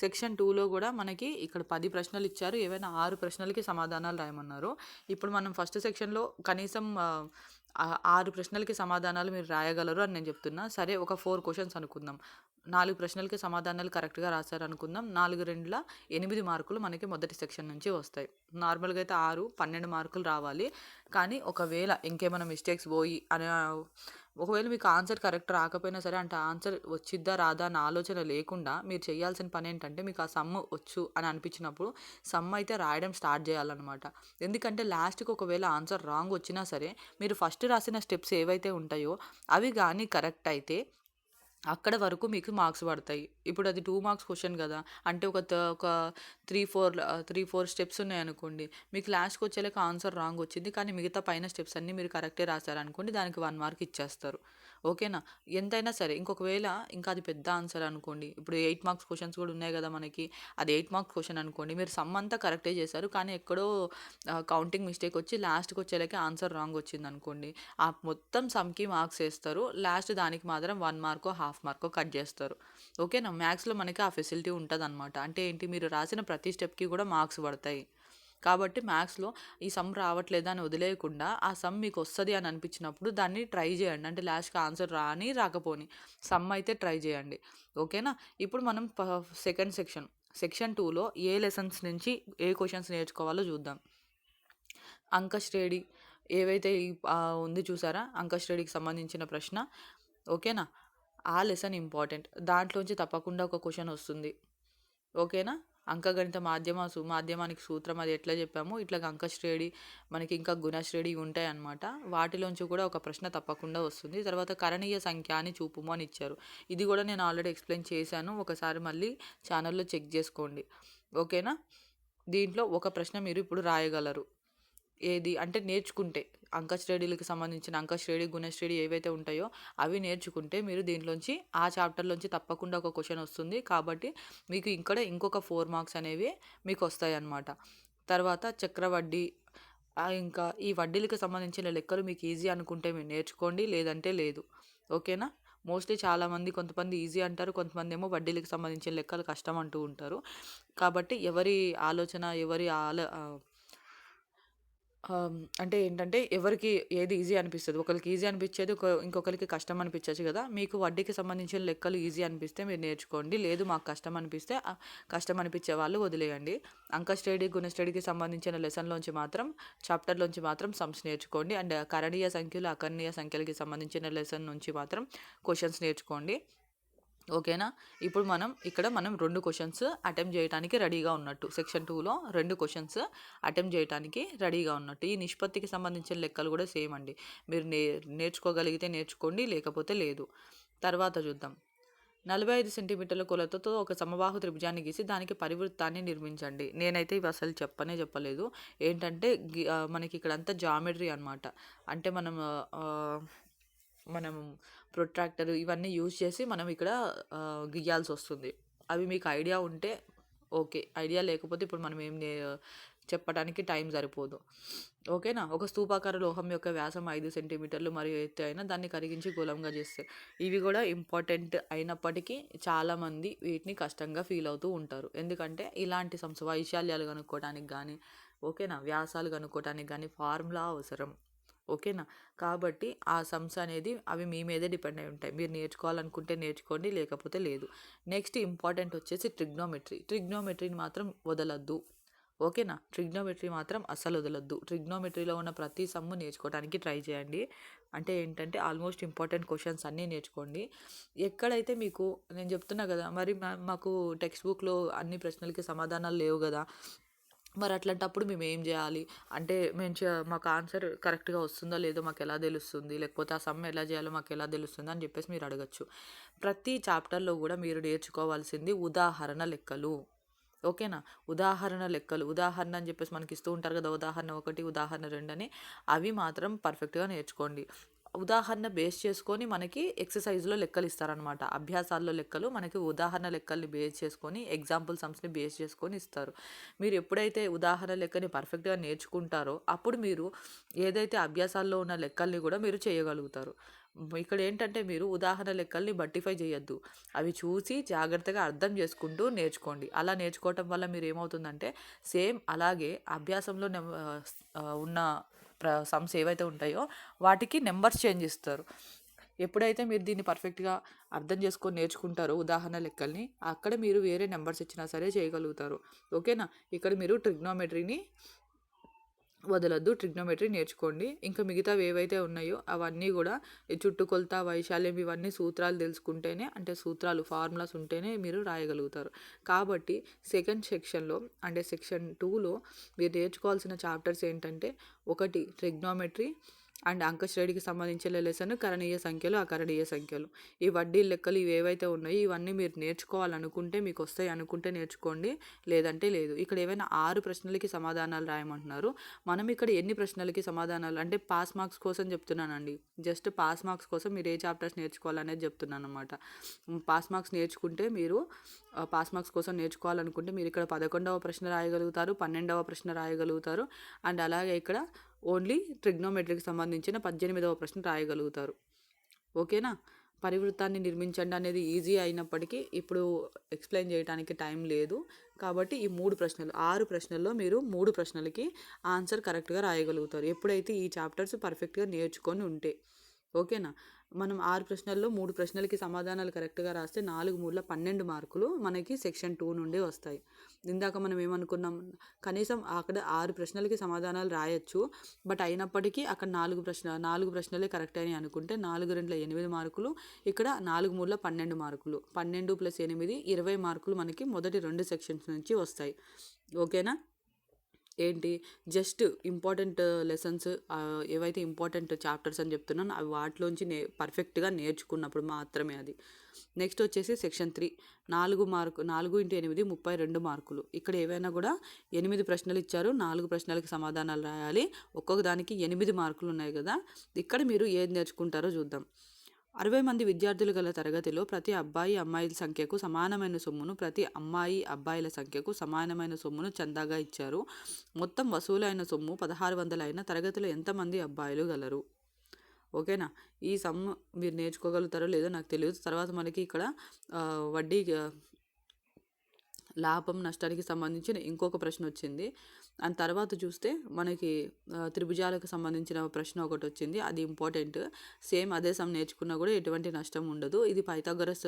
సెక్షన్ టూలో కూడా మనకి ఇక్కడ పది ప్రశ్నలు ఇచ్చారు. ఏవైనా ఆరు ప్రశ్నలకి సమాధానాలు రాయమన్నారు. ఇప్పుడు మనం ఫస్ట్ సెక్షన్లో కనీసం ఆరు ప్రశ్నలకి సమాధానాలు మీరు రాయగలరు అని నేను చెప్తున్నా. సరే ఒక ఫోర్ క్వశ్చన్స్ అనుకుందాం. నాలుగు ప్రశ్నలకి సమాధానాలు కరెక్ట్గా రాశారు అనుకుందాం నాలుగు రెండుల ఎనిమిది మార్కులు మనకి మొదటి సెక్షన్ నుంచి వస్తాయి. నార్మల్గా అయితే ఆరు పన్నెండు మార్కులు రావాలి. కానీ ఒకవేళ ఇంకేమైనా మిస్టేక్స్ పోయి అనే ఒకవేళ మీకు ఆన్సర్ కరెక్ట్ రాకపోయినా సరే అంటే ఆన్సర్ వచ్చిద్దా రాదా అన్న ఆలోచన లేకుండా మీరు చేయాల్సిన పని ఏంటంటే మీకు ఆ సమ్ వచ్చు అని అనిపించినప్పుడు సమ్ అయితే రాయడం స్టార్ట్ చేయాలన్నమాట. ఎందుకంటే లాస్ట్కి ఒకవేళ ఆన్సర్ రాంగ్ వచ్చినా సరే మీరు ఫస్ట్ రాసిన స్టెప్స్ ఏవైతే ఉంటాయో అవి కానీ కరెక్ట్ అయితే అక్కడ వరకు మీకు మార్క్స్ పడతాయి. ఇప్పుడు అది టూ మార్క్స్ క్వశ్చన్ కదా. అంటే ఒక త ఒక three four three four steps ఉన్నాయనుకోండి మీకు లాస్ట్కి వచ్చేలాక ఆన్సర్ రాంగ్ వచ్చింది. కానీ మిగతా పైన స్టెప్స్ అన్నీ మీరు కరెక్టే రాశారనుకోండి దానికి వన్ మార్క్ ఇచ్చేస్తారు. ఓకేనా ఎంతైనా సరే ఇంకొకవేళ ఇంకా అది పెద్ద ఆన్సర్ అనుకోండి. ఇప్పుడు ఎయిట్ మార్క్స్ క్వశ్చన్స్ కూడా ఉన్నాయి కదా మనకి. అది ఎయిట్ మార్క్స్ క్వశ్చన్ అనుకోండి. మీరు సమ్ అంతా కరెక్టే చేశారు. కానీ ఎక్కడో కౌంటింగ్ మిస్టేక్ వచ్చి లాస్ట్కి వచ్చేలాకే ఆన్సర్ రాంగ్ వచ్చింది అనుకోండి ఆ మొత్తం సమ్కి మార్క్స్ వేస్తారు. లాస్ట్ దానికి మాత్రం వన్ మార్కో హాఫ్ హాఫ్ మార్కో కట్ చేస్తారు. ఓకేనా? మ్యాథ్స్లో మనకి ఆ ఫెసిలిటీ ఉంటుంది అనమాట అంటే ఏంటి? మీరు రాసిన ప్రతి స్టెప్కి కూడా మార్క్స్ పడతాయి. కాబట్టి మ్యాథ్స్లో ఈ సమ్ రావట్లేదు అని వదిలేయకుండా ఆ సమ్ మీకు వస్తుంది అని అనిపించినప్పుడు దాన్ని ట్రై చేయండి. అంటే లాస్ట్కి ఆన్సర్ రాని రాకపోని సమ్ అయితే ట్రై చేయండి. ఓకేనా? ఇప్పుడు మనం సెకండ్ సెక్షన్. సెక్షన్ టూలో ఏ లెసన్స్ నుంచి ఏ క్వశ్చన్స్ నేర్చుకోవాలో చూద్దాం. అంకశ్రేణి ఏవైతే ఉంది చూసారా? అంకశ్రేణికి సంబంధించిన ప్రశ్న. ఓకేనా? ఆ లెసన్ ఇంపార్టెంట్. దాంట్లోంచి తప్పకుండా ఒక క్వశ్చన్ వస్తుంది. ఓకేనా? అంకగణిత మాధ్యమ సు మాధ్యమానికి సూత్రం అది ఎట్లా చెప్పామో ఇట్లా అంకశ్రేణి మనకి ఇంకా గుణశ్రేణి ఉంటాయి అన్నమాట వాటిలోంచి కూడా ఒక ప్రశ్న తప్పకుండా వస్తుంది. తర్వాత కరణీయ సంఖ్య అని చూపుము అని ఇచ్చారు. ఇది కూడా నేను ఆల్రెడీ ఎక్స్ప్లెయిన్ చేశాను. ఒకసారి మళ్ళీ ఛానల్లో చెక్ చేసుకోండి. ఓకేనా? దీంట్లో ఒక ప్రశ్న మీరు ఇప్పుడు రాయగలరు. ఏది అంటే నేర్చుకుంటే అంకశ్రేణులకు సంబంధించిన అంకశ్రేణి గుణశ్రేణి ఏవైతే ఉంటాయో అవి నేర్చుకుంటే మీరు దీంట్లోంచి ఆ చాప్టర్లోంచి తప్పకుండా ఒక క్వశ్చన్ వస్తుంది. కాబట్టి మీకు ఇక్కడ ఇంకొక ఫోర్ మార్క్స్ అనేవి మీకు వస్తాయి అన్నమాట తర్వాత చక్రవడ్డీ ఇంకా ఈ వడ్డీలకు సంబంధించిన లెక్కలు మీకు ఈజీ అనుకుంటే మీరు నేర్చుకోండి లేదంటే లేదు. ఓకేనా? మోస్ట్లీ చాలామంది కొంతమంది ఈజీ అంటారు కొంతమంది ఏమో వడ్డీలకు సంబంధించిన లెక్కలు కష్టం అంటూ ఉంటారు. కాబట్టి ఎవరి ఆలోచన ఎవరి ఆలో అంటే ఏంటంటే ఎవరికి ఏది ఈజీ అనిపిస్తుంది? ఒకరికి ఈజీ అనిపించేది ఒక ఇంకొకరికి కష్టం అనిపించచ్చు కదా? మీకు వడ్డీకి సంబంధించిన లెక్కలు ఈజీ అనిపిస్తే మీరు నేర్చుకోండి. లేదు మాకు కష్టం అనిపిస్తే కష్టం అనిపించే వాళ్ళు వదిలేయండి. అంక స్టడీ గుణ స్టడీకి సంబంధించిన లెసన్లోంచి మాత్రం చాప్టర్లోంచి మాత్రం సమ్స్ నేర్చుకోండి. అండ్ కరణీయ సంఖ్యలు అకరణీయ సంఖ్యలకి సంబంధించిన లెసన్ నుంచి మాత్రం క్వశ్చన్స్ నేర్చుకోండి. ఓకేనా? ఇప్పుడు మనం ఇక్కడ మనం రెండు క్వశ్చన్స్ అటెంప్ట్ చేయడానికి రెడీగా ఉన్నట్టు సెక్షన్ టూలో రెండు క్వశ్చన్స్ అటెంప్ట్ చేయడానికి రెడీగా ఉన్నట్టు. ఈ నిష్పత్తికి సంబంధించిన లెక్కలు కూడా సేమ్ అండి. మీరు నే నేర్చుకోగలిగితే నేర్చుకోండి లేకపోతే లేదు. తర్వాత చూద్దాం. నలభై ఐదు సెంటీమీటర్ల కొలతతో ఒక సమబాహు త్రిభుజాన్ని గీసి దానికి పరివృత్తాన్ని నిర్మించండి. నేనైతే ఇవి అసలు చెప్పనే చెప్పలేదు. ఏంటంటే మనకి ఇక్కడంతా జామెట్రీ అనమాట అంటే మనం మనం ప్రొట్రాక్టర్ ఇవన్నీ యూజ్ చేసి మనం ఇక్కడ గీయాల్సి వస్తుంది. అవి మీకు ఐడియా ఉంటే ఓకే. ఐడియా లేకపోతే ఇప్పుడు మనం ఏం చెప్పడానికి టైం సరిపోదు. ఓకేనా? ఒక స్తూపాకార లోహం యొక్క వ్యాసం ఐదు సెంటీమీటర్లు మరియు ఎత్తు అయినా దాన్ని కరిగించి గోళంగా చేస్తే ఇవి కూడా ఇంపార్టెంట్ అయినప్పటికీ చాలామంది వీటిని కష్టంగా ఫీల్ అవుతూ ఉంటారు. ఎందుకంటే ఇలాంటి సంస్థ వైశాల్యాలు కనుక్కోవడానికి కానీ ఓకేనా? వ్యాసాలు కనుక్కోవడానికి కానీ ఫార్ములా అవసరం. ఓకేనా? కాబట్టి ఆ సమ్స్ అనేది అవి మీ మీదే డిపెండ్ అయి ఉంటాయి. మీరు నేర్చుకోవాలనుకుంటే నేర్చుకోండి లేకపోతే లేదు. నెక్స్ట్ ఇంపార్టెంట్ వచ్చేసి ట్రిగ్నోమెట్రీ. ట్రిగ్నోమెట్రీని మాత్రం వదలద్దు. ఓకేనా? ట్రిగ్నోమెట్రీ మాత్రం అస్సలు వదలొద్దు. ట్రిగ్నోమెట్రీలో ఉన్న ప్రతి సమ్ము నేర్చుకోవడానికి ట్రై చేయండి. అంటే ఏంటంటే ఆల్మోస్ట్ ఇంపార్టెంట్ క్వశ్చన్స్ అన్నీ నేర్చుకోండి. ఎక్కడైతే మీకు నేను చెప్తున్నా కదా మరి మాకు టెక్స్ట్ బుక్లో అన్ని ప్రశ్నలకి సమాధానాలు లేవు కదా మరి అట్లాంటప్పుడు మేము ఏం చేయాలి? అంటే మేము మాకు ఆన్సర్ కరెక్ట్గా వస్తుందో లేదో మాకు ఎలా తెలుస్తుంది? లేకపోతే ఆ సమ్ ఎలా చేయాలో మాకు ఎలా తెలుస్తుంది అని చెప్పేసి మీరు అడగచ్చు. ప్రతి చాప్టర్లో కూడా మీరు నేర్చుకోవాల్సింది ఉదాహరణ లెక్కలు. ఓకేనా? ఉదాహరణ లెక్కలు. ఉదాహరణ అని చెప్పేసి మనకి ఇస్తూ ఉంటారు కదా ఉదాహరణ ఒకటి ఉదాహరణ రెండు అని. అవి మాత్రం పర్ఫెక్ట్గా నేర్చుకోండి. ఉదాహరణ బేస్ చేసుకొని మనకి ఎక్సర్సైజ్లో లెక్కలు ఇస్తారనమాట అభ్యాసాల్లో లెక్కలు మనకి ఉదాహరణ లెక్కల్ని బేస్ చేసుకొని ఎగ్జాంపుల్ సమ్స్ని బేస్ చేసుకొని ఇస్తారు. మీరు ఎప్పుడైతే ఉదాహరణ లెక్కని పర్ఫెక్ట్గా నేర్చుకుంటారో అప్పుడు మీరు ఏదైతే అభ్యాసాల్లో ఉన్న లెక్కల్ని కూడా మీరు చేయగలుగుతారు. ఇక్కడ ఏంటంటే మీరు ఉదాహరణ లెక్కల్ని బట్టిఫై చేయొద్దు. అవి చూసి జాగ్రత్తగా అర్థం చేసుకుంటూ నేర్చుకోండి. అలా నేర్చుకోవటం వల్ల మీరు ఏమవుతుందంటే సేమ్ అలాగే అభ్యాసంలో ఉన్న సమ్స్ ఏవైతే ఉంటాయో వాటికి నెంబర్స్ చేంజ్ ఇస్తారు ఎప్పుడైతే మీరు దీన్ని పర్ఫెక్ట్గా అర్థం చేసుకొని నేర్చుకుంటారో ఉదాహరణ లెక్కల్ని అక్కడ మీరు వేరే నెంబర్స్ ఇచ్చినా సరే చేయగలుగుతారు. ఓకేనా? ఇక్కడ మీరు ట్రిగ్నోమెట్రీని వదలద్దు ట్రిగ్నోమెట్రీ నేర్చుకోండి. ఇంకా మిగతావి ఏవైతే ఉన్నాయో అవన్నీ కూడా చుట్టుకొలత వైశాల్యం ఇవన్నీ సూత్రాలు తెలుసుకుంటేనే అంటే సూత్రాలు ఫార్ములాస్ ఉంటేనే మీరు రాయగలుగుతారు. కాబట్టి సెకండ్ సెక్షన్లో అంటే సెక్షన్ టూలో మీరు నేర్చుకోవాల్సిన చాప్టర్స్ ఏంటంటే ఒకటి ట్రిగ్నోమెట్రీ అండ్ అంకశ్రేణికి సంబంధించిన లెసన్ కరణీయ సంఖ్యలు అకరణీయ సంఖ్యలు. ఈ వడ్డీ లెక్కలు ఇవి ఏవైతే ఉన్నాయో ఇవన్నీ మీరు నేర్చుకోవాలనుకుంటే మీకు వస్తాయి అనుకుంటే నేర్చుకోండి. లేదంటే లేదు. ఇక్కడ ఏవైనా ఆరు ప్రశ్నలకి సమాధానాలు రాయమంటున్నారు. మనం ఇక్కడ ఎన్ని ప్రశ్నలకి సమాధానాలు? అంటే పాస్ మార్క్స్ కోసం చెప్తున్నానండి. జస్ట్ పాస్ మార్క్స్ కోసం మీరు ఏ చాప్టర్స్ నేర్చుకోవాలనేది చెప్తున్నాను అనమాట పాస్ మార్క్స్ నేర్చుకుంటే మీరు పాస్ మార్క్స్ కోసం నేర్చుకోవాలనుకుంటే మీరు ఇక్కడ పదకొండవ ప్రశ్న రాయగలుగుతారు పన్నెండవ ప్రశ్న రాయగలుగుతారు. అండ్ అలాగే ఇక్కడ ఓన్లీ ట్రిగ్నోమెట్రీకి సంబంధించిన పద్దెనిమిదవ ప్రశ్న రాయగలుగుతారు. ఓకేనా? పరివృత్తాన్ని నిర్మించండి అనేది ఈజీ అయినప్పటికీ ఇప్పుడు ఎక్స్ప్లెయిన్ చేయడానికి టైం లేదు. కాబట్టి ఈ మూడు ప్రశ్నలు ఆరు ప్రశ్నల్లో మీరు మూడు ప్రశ్నలకి ఆన్సర్ కరెక్ట్గా రాయగలుగుతారు. ఎప్పుడైతే ఈ చాప్టర్స్ పర్ఫెక్ట్గా నేర్చుకొని ఉంటే. ఓకేనా? మనం ఆరు ప్రశ్నల్లో మూడు ప్రశ్నలకి సమాధానాలు కరెక్ట్గా రాస్తే నాలుగు మూడుల పన్నెండు మార్కులు మనకి సెక్షన్ టూ నుండి వస్తాయి. ఇందాక మనం ఏమనుకున్నాం కనీసం అక్కడ ఆరు ప్రశ్నలకి సమాధానాలు రాయొచ్చు బట్ అయినప్పటికీ అక్కడ నాలుగు ప్రశ్న నాలుగు ప్రశ్నలే కరెక్ట్ అని అనుకుంటే నాలుగు రెండుల ఎనిమిది మార్కులు ఇక్కడ నాలుగు మూడుల పన్నెండు మార్కులు. పన్నెండు ప్లస్ ఎనిమిది ఇరవై మార్కులు మనకి మొదటి రెండు సెక్షన్స్ నుంచి వస్తాయి. ఓకేనా? ఏంటి? జస్ట్ ఇంపార్టెంట్ లెసన్స్ ఏవైతే ఇంపార్టెంట్ చాప్టర్స్ అని చెప్తున్నాను అవి వాటిలోంచి నే పర్ఫెక్ట్గా నేర్చుకున్నప్పుడు మాత్రమే అది. నెక్స్ట్ వచ్చేసి సెక్షన్ త్రీ. నాలుగు మార్కు నాలుగు ఇంటూ ఎనిమిది ముప్పై రెండు మార్కులు. ఇక్కడ ఏవైనా కూడా ఎనిమిది ప్రశ్నలు ఇచ్చారు నాలుగు ప్రశ్నలకి సమాధానాలు రాయాలి. ఒక్కొక్క దానికి ఎనిమిది మార్కులు ఉన్నాయి కదా. ఇక్కడ మీరు ఏది నేర్చుకుంటారో చూద్దాం. అరవై మంది విద్యార్థులు గల తరగతిలో ప్రతి అబ్బాయి అమ్మాయిల సంఖ్యకు సమానమైన సొమ్మును ప్రతి అమ్మాయి అబ్బాయిల సంఖ్యకు సమానమైన సొమ్మును చందాగా ఇచ్చారు. మొత్తం వసూలైన సొమ్ము పదహారు వందలైన తరగతిలో ఎంతమంది అబ్బాయిలు గలరు? ఓకేనా? ఈ సమ్ము మీరు నేర్చుకోగలుగుతారో లేదో నాకు తెలియదు. తర్వాత మనకి ఇక్కడ వడ్డీ లాభం నష్టానికి సంబంధించిన ఇంకొక ప్రశ్న వచ్చింది. అండ్ తర్వాత చూస్తే మనకి త్రిభుజాలకు సంబంధించిన ప్రశ్న ఒకటి వచ్చింది. అది ఇంపార్టెంట్. సేమ్ అదే సమ్ నేర్చుకున్నా కూడా ఎటువంటి నష్టం ఉండదు. ఇది పైథాగరస్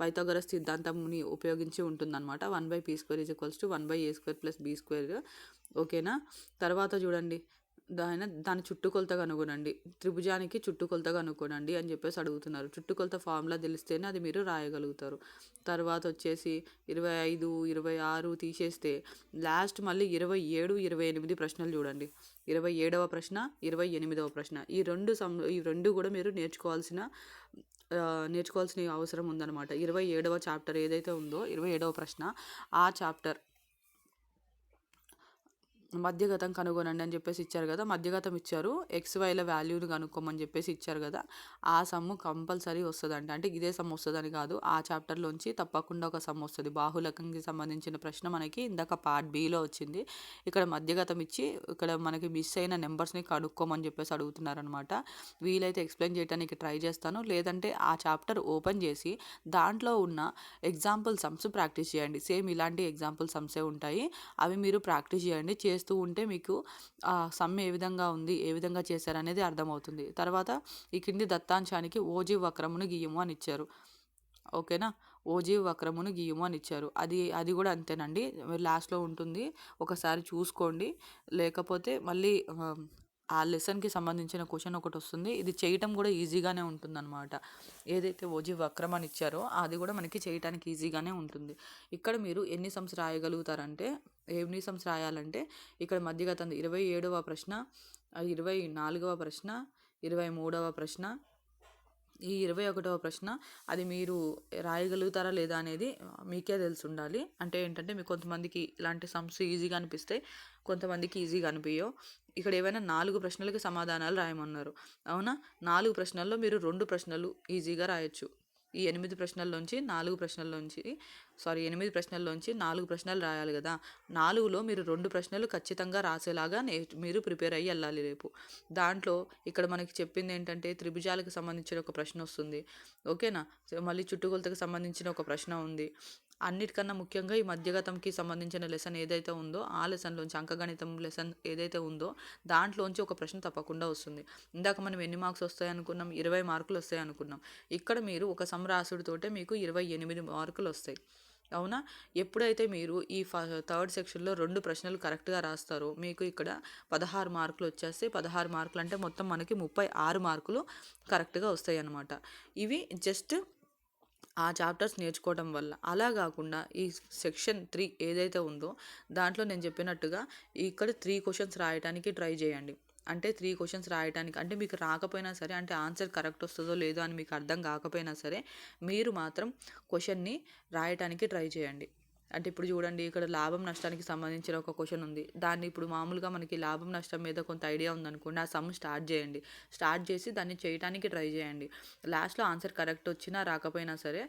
పైథాగరస్ సిద్ధాంతంని ఉపయోగించి ఉంటుందన్నమాట. One by p square is equals to one by a square plus b square. ఓకేనా? తర్వాత చూడండి. దాని దాని చుట్టుకొలత కనుగొనండి. త్రిభుజానికి చుట్టుకొలత కనుక్కోనండి అని చెప్పేసి అడుగుతున్నారు. చుట్టుకొలత ఫార్ములా తెలిస్తేనే అది మీరు రాయగలుగుతారు. తర్వాత వచ్చేసి ఇరవై ఐదు ఇరవై ఆరు తీసేస్తే లాస్ట్ మళ్ళీ ఇరవై ఏడు ఇరవై ఎనిమిది ప్రశ్నలు చూడండి. ఇరవై ఏడవ ప్రశ్న ఇరవై ఎనిమిదవ ప్రశ్న. ఈ రెండు సం ఈ రెండు కూడా మీరు నేర్చుకోవాల్సిన నేర్చుకోవాల్సిన అవసరం ఉందన్నమాట. ఇరవై ఏడవ చాప్టర్ ఏదైతే ఉందో ఇరవై ఏడవ ప్రశ్న ఆ చాప్టర్ మధ్యగతం కనుగొనండి అని చెప్పేసి ఇచ్చారు కదా మధ్యగతం ఇచ్చారు. ఎక్స్ వైల వాల్యూని కనుక్కోమని చెప్పేసి ఇచ్చారు కదా ఆ సమ్ము కంపల్సరీ వస్తుందంట. అంటే ఇదే సమ్ వస్తుందని కాదు ఆ చాప్టర్లోంచి తప్పకుండా ఒక సమ్ వస్తుంది. బాహులకంకి సంబంధించిన ప్రశ్న మనకి ఇందాక పార్ట్ బిలో వచ్చింది. ఇక్కడ మధ్యగతం ఇచ్చి ఇక్కడ మనకి మిస్ అయిన నెంబర్స్ని కనుక్కోమని చెప్పేసి అడుగుతున్నారనమాట వీలైతే ఎక్స్ప్లెయిన్ చేయడానికి ట్రై చేస్తాను. లేదంటే ఆ చాప్టర్ ఓపెన్ చేసి దాంట్లో ఉన్న ఎగ్జాంపుల్ సమ్స్ ప్రాక్టీస్ చేయండి. సేమ్ ఇలాంటి ఎగ్జాంపుల్ సమ్సే ఉంటాయి. అవి మీరు ప్రాక్టీస్ చేయండి. చేస్తూ చేస్తూ ఉంటే మీకు ఆ సమ్ ఏ విధంగా ఉంది ఏ విధంగా చేశారనేది అర్థమవుతుంది. తర్వాత ఈ కింది దత్తాంశానికి ఓజీ వక్రమును గీయము అని ఇచ్చారు. ఓకేనా? ఓజీ వక్రమును గీయము అని ఇచ్చారు. అది అది కూడా అంతేనండి. లాస్ట్లో ఉంటుంది. ఒకసారి చూసుకోండి. లేకపోతే మళ్ళీ ఆ లెసన్కి సంబంధించిన క్వశ్చన్ ఒకటి వస్తుంది. ఇది చేయటం కూడా ఈజీగానే ఉంటుందన్నమాట. ఏదైతే ఓజీ వక్రం అని ఇచ్చారో అది కూడా మనకి చేయటానికి ఈజీగానే ఉంటుంది. ఇక్కడ మీరు ఎన్ని సమ్స్ రాయగలుగుతారంటే ఎన్ని రాయాలంటే ఇక్కడ మధ్యగత ఇరవై ఏడవ ప్రశ్న ఇరవై నాలుగవ ప్రశ్న ఇరవై మూడవ ప్రశ్న. ఈ ఇరవై ఒకటవ ప్రశ్న అది మీరు రాయగలుగుతారా లేదా అనేది మీకే తెలిసి ఉండాలి అంటే ఏంటంటే మీకు కొంతమందికి ఇలాంటి సమ్స్ ఈజీగా అనిపిస్తాయి కొంతమందికి ఈజీగా అనిపించవు ఇక్కడ ఏవైనా నాలుగు ప్రశ్నలకి సమాధానాలు రాయమన్నారు. అవునా? నాలుగు ప్రశ్నల్లో మీరు రెండు ప్రశ్నలు ఈజీగా రాయొచ్చు. ఈ ఎనిమిది ప్రశ్నల్లోంచి నాలుగు ప్రశ్నల్లోంచి సారీ ఎనిమిది ప్రశ్నల్లోంచి నాలుగు ప్రశ్నలు రాయాలి కదా. నాలుగులో మీరు రెండు ప్రశ్నలు ఖచ్చితంగా రాసేలాగా నే మీరు ప్రిపేర్ అయ్యి వెళ్ళాలి రేపు. దాంట్లో ఇక్కడ మనకి చెప్పింది ఏంటంటే త్రిభుజాలకు సంబంధించిన ఒక ప్రశ్న వస్తుంది. ఓకేనా? మళ్ళీ చుట్టుకొలతకు సంబంధించిన ఒక ప్రశ్న ఉంది. అన్నిటికన్నా ముఖ్యంగా ఈ మధ్యగతంకి సంబంధించిన లెసన్ ఏదైతే ఉందో ఆ లెసన్లోంచి అంకగణితం లెసన్ ఏదైతే ఉందో దాంట్లోంచి ఒక ప్రశ్న తప్పకుండా వస్తుంది. ఇందాక మనం ఎన్ని మార్క్స్ వస్తాయి అనుకున్నాం? ఇరవై మార్కులు వస్తాయి అనుకున్నాం. ఇక్కడ మీరు ఒక సంరాసుడితోటే మీకు ఇరవై ఎనిమిది మార్కులు వస్తాయి. అవునా? ఎప్పుడైతే మీరు ఈ ఫ థర్డ్ సెక్షన్లో రెండు ప్రశ్నలు కరెక్ట్గా రాస్తారో మీకు ఇక్కడ పదహారు మార్కులు వచ్చేస్తే పదహారు మార్కులు అంటే మొత్తం మనకి ముప్పై ఆరు మార్కులు కరెక్ట్గా వస్తాయి అన్నమాట ఇవి జస్ట్ ఆ చాప్టర్స్ నేర్చుకోవడం వల్ల. అలా కాకుండా ఈ సెక్షన్ త్రీ ఏదైతే ఉందో దాంట్లో నేను చెప్పినట్టుగా ఇక్కడ త్రీ క్వశ్చన్స్ రాయడానికి ట్రై చేయండి. అంటే త్రీ క్వశ్చన్స్ రాయడానికి అంటే మీకు రాకపోయినా సరే అంటే ఆన్సర్ కరెక్ట్ వస్తుందో లేదో అని మీకు అర్థం కాకపోయినా సరే మీరు మాత్రం క్వశ్చన్ని రాయటానికి ట్రై చేయండి. అంటే ఇప్పుడు చూడండి ఇక్కడ లాభం నష్టానికి సంబంధించిన ఒక క్వశ్చన్ ఉంది. దాన్ని ఇప్పుడు మామూలుగా మనకి లాభం నష్టం మీద కొంత ఐడియా ఉందనుకోండి ఆ సమ్ స్టార్ట్ చేయండి. స్టార్ట్ చేసి దాన్ని చేయడానికి ట్రై చేయండి. లాస్ట్లో ఆన్సర్ కరెక్ట్ వచ్చినా రాకపోయినా సరే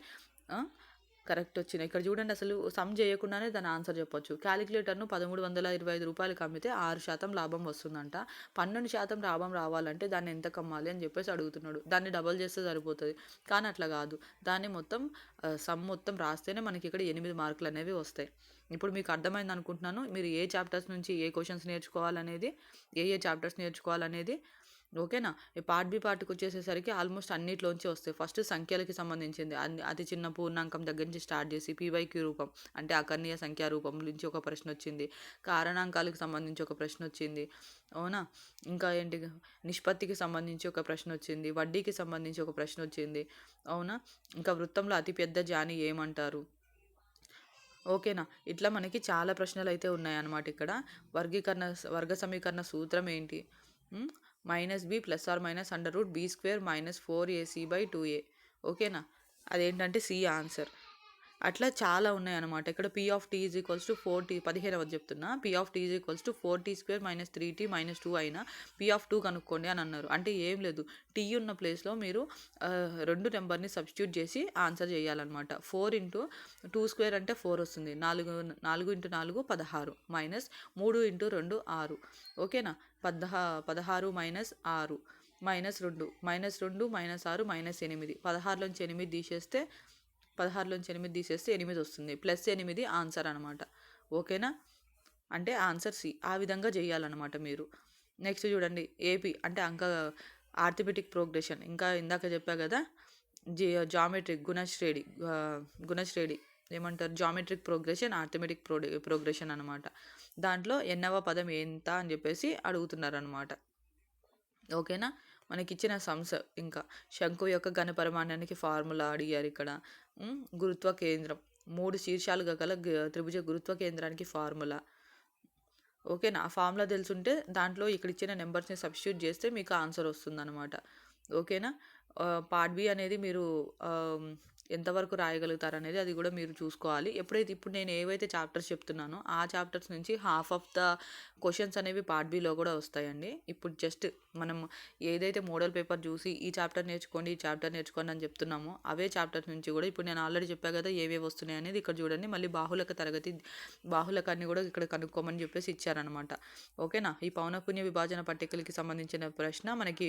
కరెక్ట్ వచ్చినాయి ఇక్కడ చూడండి అసలు సమ్ చేయకుండానే దాని ఆన్సర్ చెప్పొచ్చు. క్యాలిక్యులేటర్ను పదమూడు వందల ఇరవై ఐదు రూపాయలకి అమ్మితే ఆరు శాతం లాభం వస్తుందంట. పన్నెండు శాతం లాభం రావాలంటే దాన్ని ఎంత కమ్మాలి అని చెప్పేసి అడుగుతున్నాడు. దాన్ని డబల్ చేస్తే సరిపోతుంది. కానీ అట్లా కాదు. దాన్ని మొత్తం సమ్ మొత్తం రాస్తేనే మనకి ఇక్కడ ఎనిమిది మార్కులు అనేవి వస్తాయి. ఇప్పుడు మీకు అర్థమైంది అనుకుంటున్నాను. మీరు ఏ చాప్టర్స్ నుంచి ఏ క్వశ్చన్స్ నేర్చుకోవాలనేది ఏ ఏ చాప్టర్స్ నేర్చుకోవాలనేది ఓకేనా? ఈ పార్ట్ బి పార్ట్కి వచ్చేసేసరికి ఆల్మోస్ట్ అన్నిట్లోంచి వస్తాయి. ఫస్ట్ సంఖ్యలకి సంబంధించింది. అన్ని అతి చిన్న పూర్ణాంకం దగ్గర నుంచి స్టార్ట్ చేసి పీవైక్యూ రూపం అంటే అకర్ణీయ సంఖ్యా రూపం నుంచి ఒక ప్రశ్న వచ్చింది. కారణాంకాలకు సంబంధించి ఒక ప్రశ్న వచ్చింది. అవునా? ఇంకా ఏంటి? నిష్పత్తికి సంబంధించి ఒక ప్రశ్న వచ్చింది. వడ్డీకి సంబంధించి ఒక ప్రశ్న వచ్చింది. అవునా? ఇంకా వృత్తంలో అతిపెద్ద జాని ఏమంటారు? ఓకేనా? ఇట్లా మనకి చాలా ప్రశ్నలు అయితే ఉన్నాయన్నమాట ఇక్కడ. వర్గీకరణ వర్గ సమీకరణ సూత్రం ఏంటి? Minus b plus or minus under root b square minus four ac by two a. ఓకేనా? అదేంటంటే సి ఆన్సర్. అట్లా చాలా ఉన్నాయి అనమాట ఇక్కడ p of t is equals to four t పదిహేనవ చెప్తున్నా. P of t is equals to four t square minus three t minus two అయినా పీ ఆఫ్ టూ కనుక్కోండి అని అన్నారు. అంటే ఏం లేదు. టీ ఉన్న ప్లేస్లో మీరు రెండు నెంబర్ని సబ్స్టిట్యూట్ చేసి ఆన్సర్ చేయాలన్నమాట. ఫోర్ ఇంటూ టూ స్క్వేర్ అంటే ఫోర్ వస్తుంది. నాలుగు నాలుగు ఇంటూ నాలుగు పదహారు మైనస్ మూడు ఇంటూ రెండు ఆరు. ఓకేనా పదహా పదహారు మైనస్ ఆరు మైనస్ రెండు మైనస్ రెండు మైనస్ ఆరు మైనస్ ఎనిమిది. పదహారులోంచి ఎనిమిది తీసేస్తే పదహారులోంచి ఎనిమిది తీసేస్తే ఎనిమిది వస్తుంది. ప్లస్ ఎనిమిది ఆన్సర్ అనమాట ఓకేనా? అంటే ఆన్సర్ సి. ఆ విధంగా చేయాలన్నమాట మీరు. నెక్స్ట్ చూడండి. ఏపీ అంటే అంక ఆర్థిపెటిక్ ప్రోగ్రెషన్. ఇంకా ఇందాక చెప్పా కదా జి జామెట్రిక్ గుణశ్రేణి గుణశ్రేణి ఏమంటారు? Geometric progression arithmetic pro progression అనమాట దాంట్లో ఎన్నవ పదం ఎంత అని చెప్పేసి అడుగుతున్నారు అనమాట ఓకేనా? మనకిచ్చిన సంస ఇంకా. శంకు యొక్క ఘనపరిమాణానికి ఫార్ములా అడిగారు ఇక్కడ. గురుత్వ కేంద్రం. మూడు శీర్షాలుగా గల త్రిభుజ గురుత్వ కేంద్రానికి ఫార్ములా. ఓకేనా? ఆ ఫార్ములా తెలుసుంటే దాంట్లో ఇక్కడ ఇచ్చిన నెంబర్స్ని సబ్స్టిట్యూట్ చేస్తే మీకు ఆన్సర్ వస్తుందన్నమాట. ఓకేనా? పార్ట్ బి అనేది మీరు ఎంతవరకు రాయగలుగుతారు అనేది అది కూడా మీరు చూసుకోవాలి. ఎప్పుడైతే ఇప్పుడు నేను ఏవైతే చాప్టర్స్ చెప్తున్నానో ఆ చాప్టర్స్ నుంచి హాఫ్ ఆఫ్ ద క్వశ్చన్స్ అనేవి పార్ట్ బిలో కూడా వస్తాయండి. ఇప్పుడు జస్ట్ మనం ఏదైతే మోడల్ పేపర్ చూసి ఈ చాప్టర్ నేర్చుకోండి ఈ చాప్టర్ నేర్చుకోండి అని చెప్తున్నామో అవే చాప్టర్స్ నుంచి కూడా ఇప్పుడు నేను ఆల్రెడీ చెప్పా కదా ఏవేవి వస్తున్నాయి అనేది ఇక్కడ చూడండి. మళ్ళీ బాహులక తరగతి బాహులకాన్ని కూడా ఇక్కడ కనుక్కోమని చెప్పేసి ఇచ్చారనమాట ఓకేనా ఈ పౌనపుణ్య విభాజన పట్టికలకి సంబంధించిన ప్రశ్న మనకి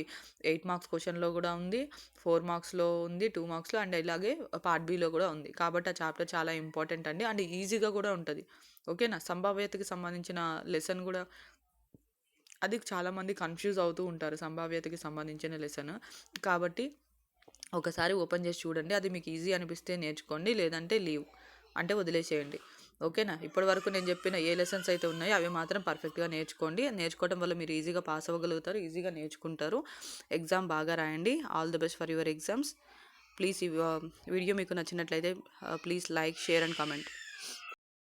ఎయిట్ మార్క్స్ క్వశ్చన్లో కూడా ఉంది ఫోర్ మార్క్స్లో ఉంది టూ మార్క్స్లో అండ్ ఇలాగే పార్ట్ బిలో కూడా ఉంది. కాబట్టి ఆ చాప్టర్ చాలా ఇంపార్టెంట్ అండి. అండ్ ఈజీగా కూడా ఉంటుంది. ఓకేనా? సంభావ్యతకి సంబంధించిన లెసన్ కూడా అది చాలామంది కన్ఫ్యూజ్ అవుతూ ఉంటారు. సంభావ్యతకి సంబంధించిన లెసన్ కాబట్టి ఒకసారి ఓపెన్ చేసి చూడండి. అది మీకు ఈజీ అనిపిస్తే నేర్చుకోండి. లేదంటే లీవ్ అంటే వదిలేసేయండి. ఓకేనా? ఇప్పటి వరకు నేను చెప్పిన ఏ లెసన్స్ అయితే ఉన్నాయో అవి మాత్రం పర్ఫెక్ట్గా నేర్చుకోండి. నేర్చుకోవడం వల్ల మీరు ఈజీగా పాస్ అవ్వగలుగుతారు. ఈజీగా నేర్చుకుంటారు. ఎగ్జామ్ బాగా రాయండి. All the best for your exams please ఈ వీడియో మీకు నచ్చినట్లయితే please like share and comment.